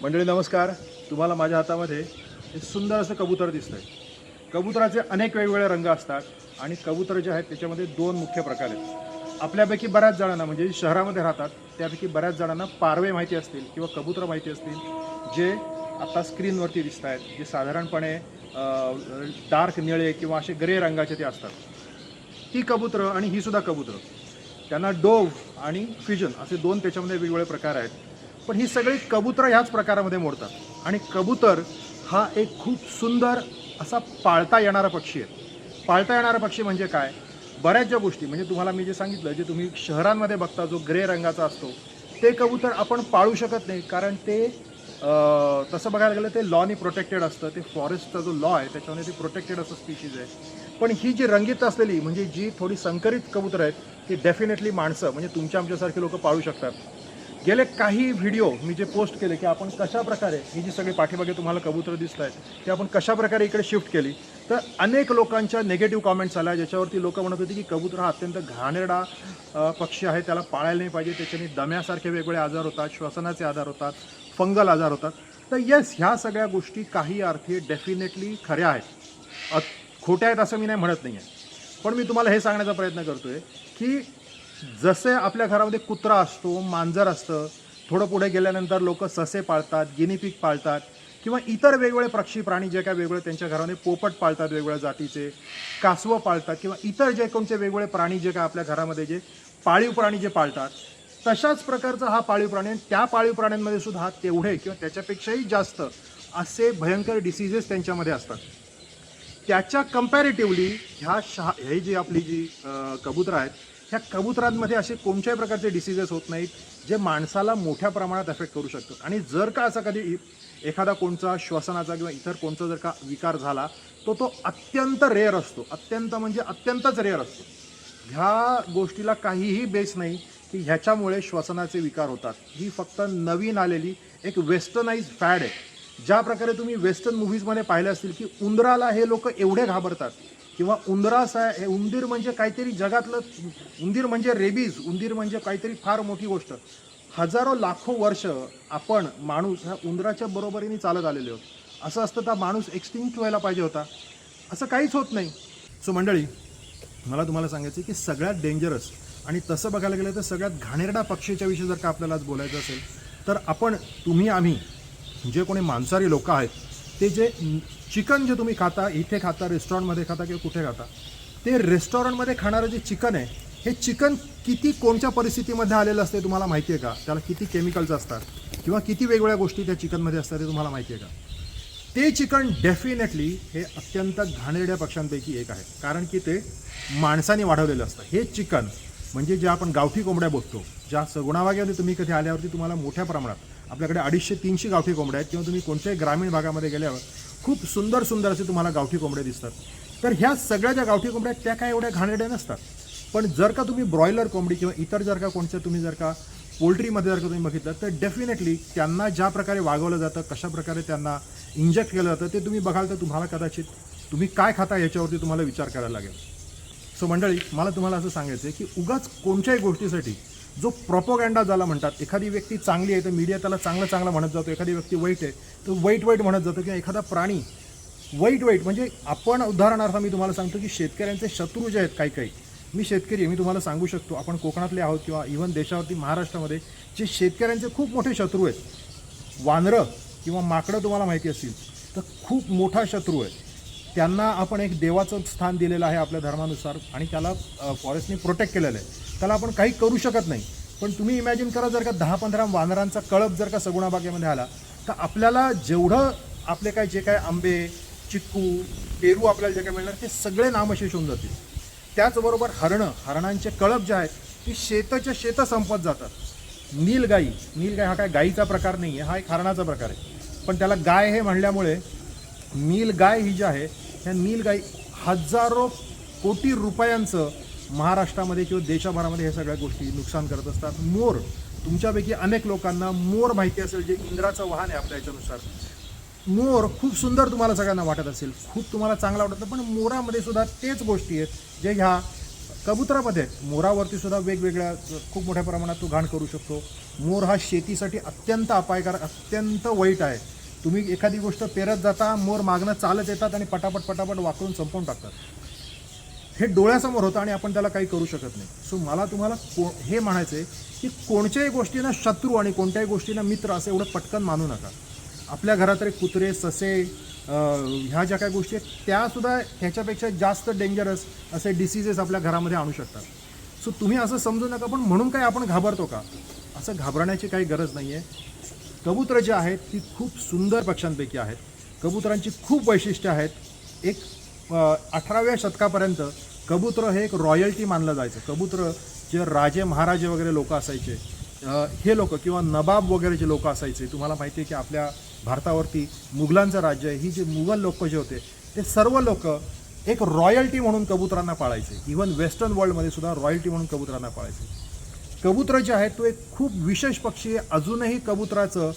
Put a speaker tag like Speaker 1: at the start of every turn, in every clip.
Speaker 1: मंडळी नमस्कार. तुम्हाला माझ्या हातामध्ये एक सुंदर असं कबूतर दिसतंय. कबुतराचे अनेक वेगवेगळे रंग असतात आणि कबूतर जे आहेत त्याच्यामध्ये दोन मुख्य प्रकार आहेत. आपल्यापैकी बऱ्याच जणांना म्हणजे शहरामध्ये राहतात त्यापैकी बऱ्याच जणांना पारवे माहिती असतील किंवा कबूतर माहिती असतील जे आता स्क्रीनवरती दिसत आहेत जे साधारणपणे डार्क निळे किंवा असे ग्रे रंगाचे ते असतात. ती कबूतरं आणि ही सुद्धा कबूतरं त्यांना डोव आणि फिजन असे दोन त्याच्यामध्ये वेगवेगळे प्रकार आहेत. पण ही सगळी कबूतरं ह्याच प्रकारामध्ये मोडतात. आणि कबूतर हा एक खूप सुंदर असा पाळता येणारा पक्षी आहे. पाळता येणारा पक्षी म्हणजे काय? बऱ्याच ज्या गोष्टी म्हणजे तुम्हाला मी जे सांगितलं जे तुम्ही शहरांमध्ये बघता जो ग्रे रंगाचा असतो ते कबूतर आपण पाळू शकत नाही. कारण ते तसं बघायला गेलं ते लॉनी प्रोटेक्टेड असतं. ते फॉरेस्टचा जो लॉ आहे त्याच्यामध्ये ते प्रोटेक्टेड असं स्पीशीज आहे. पण ही जी रंगीत असलेली म्हणजे जी थोडी संकरित कबूतर आहेत ती डेफिनेटली माणसं म्हणजे तुमच्या आमच्यासारखे लोक पाळू शकतात. गेले काही व्हिडिओ मी जे पोस्ट केले की आपण कशा प्रकारे ही जी सगळी पाठीमागे तुम्हाला कबूतर दिसत आहेत ते आपण कशा प्रकारे इकडे शिफ्ट केली? तर अनेक लोकांच्या नेगेटिव्ह कॉमेंट्स आल्या ज्याच्यावरती लोकं म्हणत होती की कबूतर हा अत्यंत घाणेरडा पक्षी आहे त्याला पाळायला नाही पाहिजे त्याच्याने दम्यासारखे वेगवेगळे आजार होतात श्वसनाचे आजार होतात फंगल आजार होतात. तर येस ह्या सगळ्या गोष्टी काही अर्थी डेफिनेटली खऱ्या आहेत. खोट्या आहेत असं मी नाही म्हणत नाही आहे पण मी तुम्हाला हे सांगण्याचा प्रयत्न करतो आहे की जसे आपल्या घरामध्ये कुत्रा असतो मांजर असतं थोडं पुढे गेल्यानंतर लोक ससे पाळतात गिनीपिक पाळतात किंवा इतर वेगवेगळे पक्षी प्राणी जे काय वेगवेगळे त्यांच्या घरामध्ये पोपट पाळतात वेगवेगळ्या जातीचे कासवं पाळतात किंवा इतर जे कोणते वेगवेगळे प्राणी जे काय आपल्या घरामध्ये जे पाळीव प्राणी जे पाळतात तशाच प्रकारचा हा पाळीव प्राणी आणि त्या पाळीव प्राण्यांमध्ये सुद्धा तेवढे किंवा त्याच्यापेक्षाही जास्त असे भयंकर डिसिजेस त्यांच्यामध्ये असतात. त्याच्या कम्पॅरेटिव्हली ह्या शहा हे जी आपली जी अ, कबुतरं आहेत ह्या कबुतरांमध्ये असे कोणत्याही प्रकारचे डिसिजेस होत नाहीत जे माणसाला मोठ्या प्रमाणात अफेक्ट करू शकतात. आणि जर का असा कधी एखादा कोणचा श्वसनाचा किंवा इतर कोणचा जर का विकार झाला तो तो अत्यंत रेअर असतो. अत्यंत म्हणजे अत्यंतच रेअर असतो. ह्या गोष्टीला काहीही बेस नाही की ह्याच्यामुळे श्वसनाचे विकार होतात. ही फक्त नवीन आलेली एक वेस्टर्नाइज फॅड आहे. ज्या प्रकारे तुम्ही वेस्टर्न मूव्हीजमध्ये पाहिले असतील की उंदराला हे लोक एवढे घाबरतात. किंवा उंदरास आहे हे उंदीर म्हणजे काहीतरी जगातलं उंदीर म्हणजे रेबीज उंदीर म्हणजे काहीतरी फार मोठी गोष्ट. हजारो लाखो वर्ष आपण माणूस ह्या उंदराच्या बरोबरीने चालत आलेले आहोत. असं असतं तर माणूस एक्सटिंक्ट व्हायला पाहिजे होता. असं काहीच होत नाही. सो मंडळी मला तुम्हाला सांगायचं आहे की सगळ्यात डेंजरस आणि तसं बघायला गेलं तर सगळ्यात घाणेरडा पक्षीच्या विषयी जर का आपल्याला आज बोलायचं असेल तर आपण तुम्ही आम्ही जे कोणी मांसाहारी लोक आहेत ते जे चिकन जे तुम्ही खाता इथे खाता रेस्टॉरंटमध्ये खाता किंवा कुठे खाता ते रेस्टॉरंटमध्ये खाणारं जे चिकन आहे हे चिकन किती कोणत्या परिस्थितीमध्ये आलेलं असते तुम्हाला माहिती आहे का? त्याला किती केमिकल्स असतात किंवा किती वेगवेगळ्या गोष्टी त्या चिकनमध्ये असतात ते तुम्हाला माहिती आहे का? ते चिकन डेफिनेटली हे अत्यंत घाणेरड्या पक्ष्यांपैकी एक आहे. कारण की ते माणसाने वाढवलेलं असतं. हे चिकन म्हणजे जे आपण गावठी कोंबड्या बघतो ज्या सगुणावाग्यामध्ये तुम्ही कधी आल्यावरती तुम्हाला मोठ्या प्रमाणात आपल्याकडे अडीचशे तीनशे गावठी कोंबड्या आहेत किंवा तुम्ही कोणत्याही ग्रामीण भागामध्ये गेल्यावर खूप सुंदर सुंदर असे तुम्हाला गावठी कोंबड्या दिसतात. तर ह्या सगळ्या ज्या गावठी कोंबड्या आहेत त्या काय एवढ्या घाणेरड्या नसतात. पण जर का तुम्ही ब्रॉयलर कोंबडी किंवा इतर जर का कोणत्या तुम्ही जर का पोल्ट्रीमध्ये जर का तुम्ही बघितलं तर डेफिनेटली त्यांना ज्या प्रकारे वागवलं जातं कशा प्रकारे त्यांना इंजेक्ट केलं जातं ते तुम्ही बघाल तर तुम्हाला कदाचित तुम्ही काय खाता याच्यावरती तुम्हाला विचार करायला लागेल. सो मंडळी मला तुम्हाला असं सांगायचं आहे की उगाच कोणत्याही गोष्टीसाठी जो प्रॉपोगँडा ज्याला म्हणतात एखादी व्यक्ती चांगली आहे तर मीडिया त्याला चांगलं चांगलं म्हणत जातो एखादी व्यक्ती वाईट आहे तर वाईट वाईट म्हणत जातो किंवा एखादा प्राणी वाईट वाईट म्हणजे आपण उदाहरणार्थ मी तुम्हाला सांगतो की शेतकऱ्यांचे शत्रू जे आहेत काही काही मी शेतकरी आहे मी तुम्हाला सांगू शकतो आपण कोकणातले आहोत किंवा इव्हन देशावरती महाराष्ट्रामध्ये जे शेतकऱ्यांचे खूप मोठे शत्रू आहेत वानरं किंवा माकडं तुम्हाला माहिती असतील तर खूप मोठा शत्रू आहे. त्यांना आपण एक देवाचं स्थान दिलेलं आहे आपल्या धर्मानुसार आणि त्याला फॉरेस्टने प्रोटेक्ट केलेलं आहे. त्याला आपण काही करू शकत नाही. पण तुम्ही इमॅजिन करा जर का दहा पंधरा वानरांचा कळप जर का सगुणाबागेमध्ये आला तर आपल्याला जेवढं आपले काय जे काय आंबे चिक्कू पेरू आपल्याला जे काय मिळणार ते सगळे नामशेष होऊन जातील. त्याचबरोबर हरणं हरणांचे कळप जे आहेत ती शेताच्या शेतं संपत जातात. नीलगाई नीलगाई हा काय गाईचा प्रकार नाही आहे हा एक हरणाचा प्रकार आहे. पण त्याला गाय हे म्हणल्यामुळे नीलगाय ही जी आहे ह्या नीलगाई हजारो कोटी रुपयांचं महाराष्ट्रामध्ये किंवा देशभरामध्ये ह्या सगळ्या गोष्टी नुकसान करत असतात. मोर तुमच्यापैकी अनेक लोकांना मोर माहिती असेल जे इंद्राचं वाहन आहे आपल्या याच्यानुसार. मोर खूप सुंदर तुम्हाला सगळ्यांना वाटत असेल. खूप तुम्हाला चांगला वाटत पण मोरामध्ये सुद्धा तेच गोष्टी आहेत जे ह्या कबुतरामध्ये मोरावरती सुद्धा वेगवेगळ्या खूप मोठ्या प्रमाणात तो घाण करू शकतो. मोर हा शेतीसाठी अत्यंत अपायकारक अत्यंत वाईट आहे. तुम्ही एखादी गोष्ट पेरत जाता मोर मागणं चालत येतात आणि पटापट पटापट वाकरून संपवून टाकतात. हे डोळ्यासमोर होतं आणि आपण त्याला काही करू शकत नाही. सो मला तुम्हाला को हे म्हणायचं आहे की कोणत्याही गोष्टीनं शत्रू आणि कोणत्याही गोष्टीनं मित्र असं एवढं पटकन मानू नका. आपल्या घरात रे कुत्रे ससे ह्या ज्या काही गोष्टी आहेत त्यासुद्धा ह्याच्यापेक्षा जास्त डेंजरस असे डिसिजेस आपल्या घरामध्ये आणू शकतात. सो तुम्ही असं समजू नका पण म्हणून काय आपण घाबरतो का? असं घाबरण्याची काही गरज नाही आहे कबुतरं जी आहेत ती खूप सुंदर पक्ष्यांपैकी आहेत. कबुतरांची खूप वैशिष्ट्य आहेत. एक अठराव्या शतकापर्यंत कबूतर हे एक रॉयल्टी मानलं जायचं. कबूतर जे राजे महाराजे वगैरे लोक असायचे हे लोक किंवा नबाब वगैरे जे लोक असायचे तुम्हाला माहिती आहे की आपल्या भारतावरती मुघलांचं राज्य आहे. ही जे मुघल लोक जे होते ते सर्व लोक एक रॉयल्टी म्हणून कबुतरांना पाळायचे. इव्हन वेस्टर्न वर्ल्डमध्ये सुद्धा रॉयल्टी म्हणून कबुतरांना पाळायचे. कबूतर जे आहे तो एक खूप विशेष पक्षी आहे. अजूनही कबुतराचं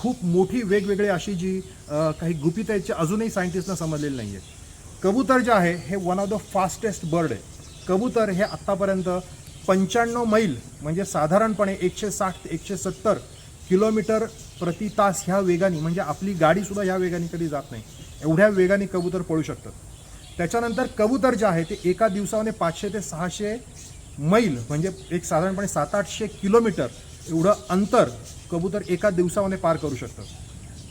Speaker 1: खूप मोठी वेगवेगळी अशी जी काही गुपित आहेत जे अजूनही सायंटिस्टना समजलेली नाही आहेत. कबूतर जे आहे हे one of the fastest bird आहे. कबूतर हे आत्तापर्यंत पंच्याण्णव मैल म्हणजे साधारणपणे एकशे साठ ते एकशे सत्तर किलोमीटर प्रति तास ह्या वेगाने म्हणजे आपली गाडीसुद्धा ह्या वेगाने कधी जात नाही. एवढ्या वेगाने कबूतर पळू शकतात त्याच्यानंतर कबूतर जे आहे ते एका दिवसामध्ये पाचशे ते सहाशे मैल म्हणजे एक साधारणपणे सात आठशे किलोमीटर एवढं अंतर कबूतर एका दिवसामध्ये पार करू शकतं.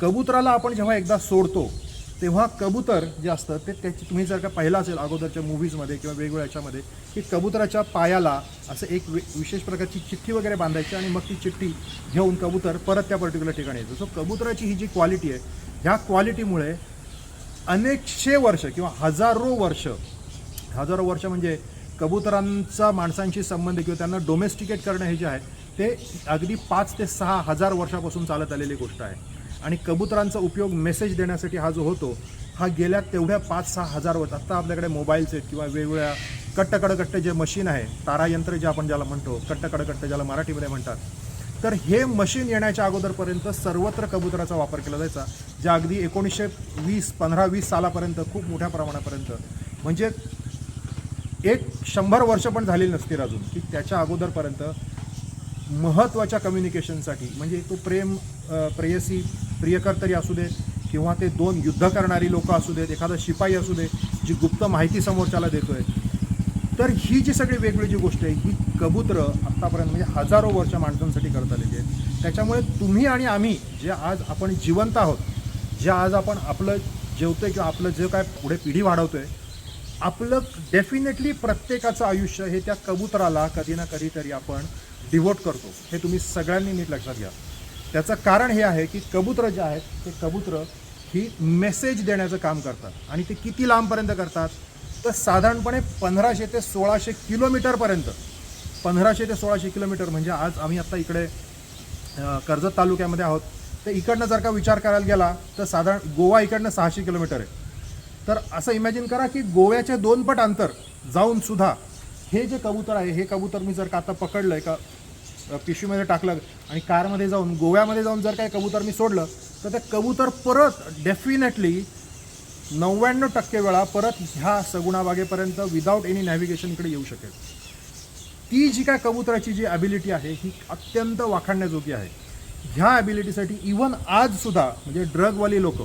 Speaker 1: कबुतराला आपण जेव्हा एकदा सोडतो तेव्हा कबूतर जे असतं ते त्याची तुम्ही जर का पाहिलं असेल अगोदरच्या मूव्हीजमध्ये किंवा वेगवेगळ्या याच्यामध्ये की कबुतराच्या पायाला असं एक वि- विशेष प्रकारची चिठ्ठी वगैरे बांधायची आणि मग ती चिठ्ठी घेऊन कबूतर परत त्या पर्टिक्युलर ठिकाणी येतो. सो कबुतराची ही जी क्वालिटी आहे ह्या क्वालिटीमुळे अनेकशे वर्ष किंवा हजारो वर्ष हजारो वर्ष म्हणजे कबुतरांचा माणसांशी संबंध किंवा त्यांना डोमेस्टिकेट करणं हे जे आहे ते अगदी पाच ते सहा हजार वर्षापासून चालत आलेली गोष्ट आहे. आणि कबुतरांचा उपयोग मेसेज देण्यासाठी हा जो होतो हा गेल्या तेवढ्या पाच सहा हजार वर्ष आत्ता आपल्याकडे मोबाईल्स आहेत किंवा वेगवेगळ्या कट्टकडकट्ट जे मशीन आहे तारायंत्र जे आपण ज्याला म्हणतो कट्टकडकट्ट ज्याला मराठीमध्ये म्हणतात तर हे मशीन येण्याच्या अगोदरपर्यंत सर्वत्र कबुतराचा वापर केला जायचा ज्या अगदी एकोणीसशे वीस पंधरा वीस सालापर्यंत खूप मोठ्या प्रमाणापर्यंत. म्हणजे एक शंभर वर्ष पण झालेली नसतील अजून की त्याच्या अगोदरपर्यंत महत्त्वाच्या कम्युनिकेशनसाठी म्हणजे तो प्रेम प्रेयसी प्रियकर्तरी असू दे किंवा ते दोन युद्ध करणारी लोकं असू देत एखादा शिपाई असू दे जी गुप्त माहिती समोरच्याला देतोय तर ही जी सगळी वेगळी जी गोष्ट आहे ही कबूतरं आत्तापर्यंत म्हणजे हजारो वर्ष माणसांसाठी करत आलेली आहेत. त्याच्यामुळे तुम्ही आणि आम्ही जे आज आपण जिवंत आहोत जे आज आपण आपलं जेवतोय किंवा आपलं जे काय पुढे पिढी वाढवतोय आपलं डेफिनेटली प्रत्येकाचं आयुष्य हे त्या कबुतराला कधी ना कधीतरी आपण डिवोट करतो. हे तुम्ही सगळ्यांनी नीट लक्षात घ्या. त्याचं कारण हे आहे की कबुतरं जे आहेत ते कबुतरं ही मेसेज देण्याचं काम करतात आणि ते किती लांबपर्यंत करतात? तर साधारणपणे पंधराशे ते सोळाशे किलोमीटरपर्यंत पंधराशे ते सोळाशे किलोमीटर म्हणजे आज आम्ही आत्ता इकडे कर्जत तालुक्यामध्ये आहोत. तर इकडनं जर का विचार करायला गेला तर साधारण गोवा इकडनं सहाशे किलोमीटर आहे. तर असं इमॅजिन करा की गोव्याचे दोन पट अंतर जाऊन सुद्धा हे जे कबूतर आहे हे कबूतर मी जर का आता पकडलं एका पिशवीमध्ये टाकलं आणि कारमध्ये जाऊन गोव्यामध्ये जाऊन जर काही कबूतर मी सोडलं तर ते कबूतर परत डेफिनेटली नव्याण्णव टक्के वेळा परत ह्या सगुणाबागेपर्यंत विदाऊट एनी नॅव्हिगेशनकडे येऊ शकेल. ती जी काय कबुतराची जी ॲबिलिटी आहे ही अत्यंत वाखाणण्याजोगी आहे. ह्या ॲबिलिटीसाठी इवन आजसुद्धा म्हणजे ड्रगवाली लोक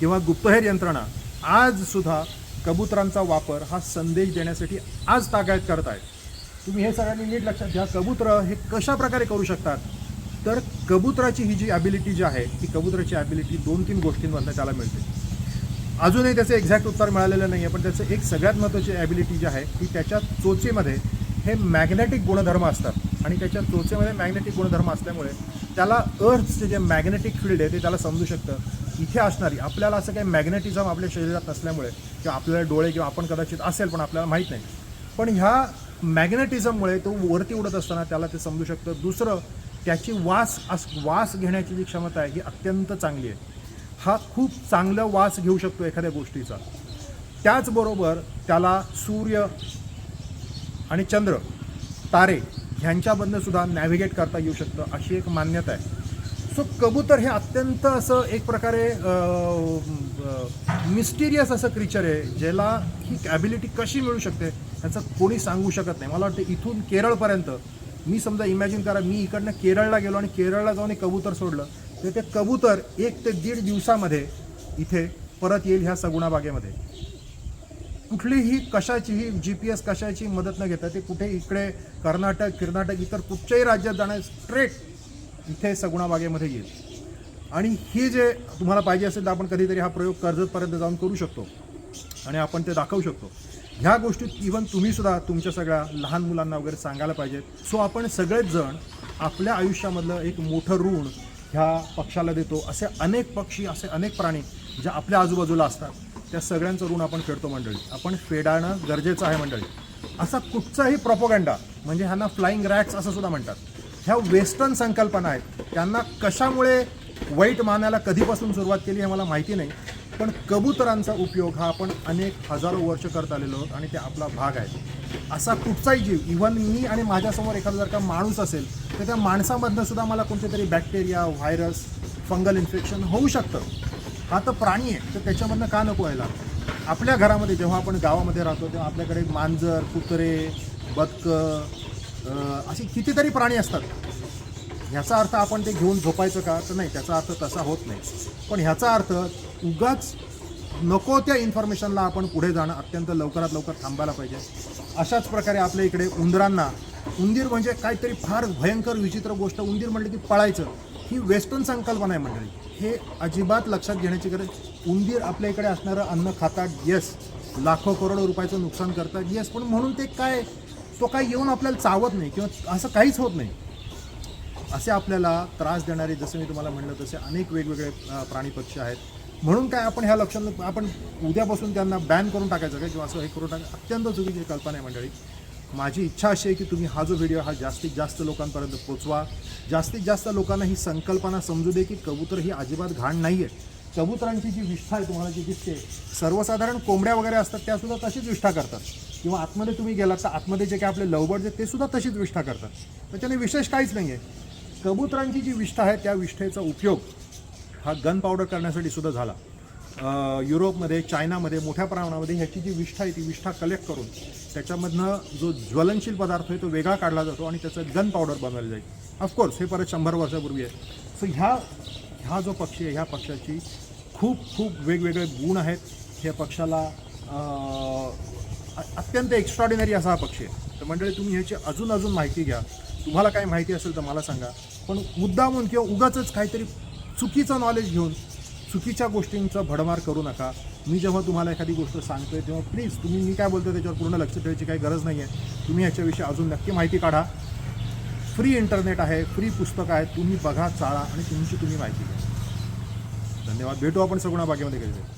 Speaker 1: किंवा गुप्तहेर यंत्रणा आजसुद्धा कबुतरांचा वापर हा संदेश देण्यासाठी आज तागायत करत आहेत तुम्ही हे सगळ्यांनी नीट लक्षात घ्या कबुतरं हे कशा प्रकारे करू शकतात? तर कबुतराची ही जी ॲबिलिटी जी आहे ती कबुतराची ॲबिलिटी दोन तीन गोष्टींमधनं त्याला मिळते. अजूनही त्याचं एक्झॅक्ट उत्तर मिळालेलं नाही आहे पण त्याचं एक सगळ्यात महत्त्वाची ॲबिलिटी जी आहे ती त्याच्या चोचेमध्ये हे मॅग्नेटिक गुणधर्म असतात. आणि त्याच्या चोचेमध्ये मॅग्नेटिक गुणधर्म असल्यामुळे त्याला अर्थचे जे मॅग्नेटिक फील्ड आहे ते त्याला समजू शकतं. इथे असणारी आपल्याला असं काही मॅग्नेटिझम आपल्या शरीरात नसल्यामुळे किंवा आपल्याला डोळे किंवा आपण कदाचित असेल पण आपल्याला माहीत नाही. पण ह्या मॅग्नेटिझममुळे तो वरती उडत असताना त्याला ते समजू शकतं. दुसरं त्याची वास अस वास घेण्याची जी क्षमता आहे ही अत्यंत चांगली आहे. हा खूप चांगला वास घेऊ शकतो एखाद्या गोष्टीचा. त्याचबरोबर त्याला सूर्य आणि चंद्र तारे ह्यांच्यामधनं सुद्धा नॅव्हिगेट करता येऊ शकतं अशी एक मान्यता आहे. सो कबूतर हे अत्यंत असं एक प्रकारे मिस्टिरियस असं क्रिचर आहे ज्याला ही ॲबिलिटी कशी मिळू शकते ह्याचं कोणी सांगू शकत नाही. मला वाटतं इथून केरळपर्यंत मी समजा इमॅजिन करा मी इकडनं केरळला गेलो आणि केरळला जाऊन एक कबूतर सोडलं तर ते कबूतर एक ते दीड दिवसामध्ये इथे परत येईल ह्या सगुणा बागेमध्ये कुठलीही कशाचीही जी पी एस कशाची मदत न घेता ते कुठे इकडे कर्नाटक कर्नाटक इतर कुठच्याही राज्यात जाणार स्ट्रेट इथे सगुणा बागेमध्ये येईल आणि हे जे तुम्हाला पाहिजे असेल तर आपण कधीतरी हा प्रयोग कर्जतपर्यंत जाऊन करू शकतो. आणि आपण ते दाखवू शकतो. ह्या गोष्टीत इव्हन तुम्हीसुद्धा तुमच्या सगळ्या लहान मुलांना वगैरे सांगायला पाहिजेत. सो आपण सगळेच जण आपल्या आयुष्यामधलं एक मोठं ऋण ह्या पक्षाला देतो. असे अनेक पक्षी असे अनेक प्राणी जे आपल्या आजूबाजूला असतात. त्या सगळ्यांचं ऋण आपण फेडतो मंडळी. आपण फेडाणं गरजेचं आहे मंडळी. असा कुठचाही प्रॉपोगंडा म्हणजे ह्यांना फ्लाईंग रॅट्स असं सुद्धा म्हणतात. ह्या वेस्टर्न संकल्पना आहेत. त्यांना कशामुळे वाईट मानायला कधीपासून सुरुवात केली हे मला माहिती नाही. पण कबुतरांचा उपयोग हा आपण अनेक हजारो वर्ष करत आलेलो आहोत आणि ते आपला भाग आहे असा कुठचाही जीव इव्हन मी आणि माझ्यासमोर एखादा जर का माणूस असेल तर त्या माणसामधनं सुद्धा मला कोणते तरी बॅक्टेरिया व्हायरस फंगल इन्फेक्शन होऊ शकतं. हा तर प्राणी आहे तर त्याच्यामधनं का नको व्हायला? आपल्या घरामध्ये जेव्हा आपण गावामध्ये राहतो तेव्हा आपल्याकडे मांजर कुत्रे बदकं अशी कितीतरी प्राणी असतात. ह्याचा अर्थ आपण ते घेऊन झोपायचं का? तर नाही त्याचा अर्थ तसा होत नाही. पण ह्याचा अर्थ उगाच नको त्या इन्फॉर्मेशनला आपण पुढे जाणं अत्यंत लवकरात लवकर थांबायला पाहिजे. अशाच प्रकारे आपल्या इकडे उंदरांना उंदीर म्हणजे काहीतरी फार भयंकर विचित्र गोष्ट. उंदीर म्हटलं की पळायचं. ही वेस्टर्न संकल्पना आहे मंडळी. हे अजिबात लक्षात घेण्याची गरज उंदीर आपल्या इकडे असणारं अन्न खातात येस लाखो करोडो रुपयाचं नुकसान करतात येस पण म्हणून ते काय? तो काही येऊन आपल्याला चावत नाही किंवा असं काहीच होत नाही. असे आपल्याला त्रास देणारे जसं मी तुम्हाला म्हणलं तसे अनेक वेगवेगळे प्राणी पक्षी आहेत. म्हणून काय आपण ह्या लक्षात आपण उद्यापासून त्यांना बॅन करून टाकायचं काय किंवा असं हे करून टाकायचं अत्यंत चुकीची कल्पना आहे मंडळी. माझी इच्छा अशी आहे की तुम्ही हा जो व्हिडिओ हा जास्तीत जास्त लोकांपर्यंत पोचवा. जास्तीत जास्त लोकांना ही संकल्पना समजू दे की कबूतर ही अजिबात घाण नाही आहे कबुतरांची जी विष्ठा आहे तुम्हाला जी दिसते सर्वसाधारण कोंबड्या वगैरे असतात त्या सुद्धा तशीच विष्ठा करतात. किंवा आतमध्ये तुम्ही गेलात तर आतमध्ये जे काही आपले लवबर्ड आहेत ते सुद्धा तशीच विष्ठा करतात. त्याच्याने विशेष काहीच नाही आहे कबुतरांची जी विष्ठा आहे त्या विष्ठेचा उपयोग हा गन पावडर करण्यासाठी सुद्धा झाला. युरोपमध्ये चायनामध्ये मोठ्या प्रमाणामध्ये ह्याची जी विष्ठा आहे ती विष्ठा कलेक्ट करून त्याच्यामधनं जो ज्वलनशील पदार्थ आहे तो वेगळा काढला जातो आणि त्याचं गन पावडर बनवलं जाईल. ऑफकोर्स हे परत शंभर वर्षापूर्वी आहे. सो ह्या ह्या जो पक्षी आहे ह्या पक्षाची खूप खूप वेगवेगळे गुण आहेत. ह्या पक्षाला अत्यंत एक्स्ट्रॉडिनरी असा हा पक्षी आहे. तर मंडळी तुम्ही ह्याची अजून अजून माहिती घ्या. तुम्हाला काही माहिती असेल तर मला सांगा. पण मुद्दामून किंवा उगाच काहीतरी चुकीचं नॉलेज घेऊन चुकीच्या गोष्टींचा भडमार करू नका. मी जेव्हा तुम्हाला एखादी गोष्ट सांगतोय तेव्हा प्लीज तुम्ही मी काय बोलतो त्याच्यावर पूर्ण लक्ष ठेवायची काही गरज नाही आहे तुम्ही याच्याविषयी अजून नक्की माहिती काढा. फ्री इंटरनेट आहे फ्री पुस्तकं आहेत तुम्ही बघा चाळा आणि तुमची तुम्ही माहिती घ्या. धन्यवाद. भेटू आपण सगुणा बागेमध्ये कधी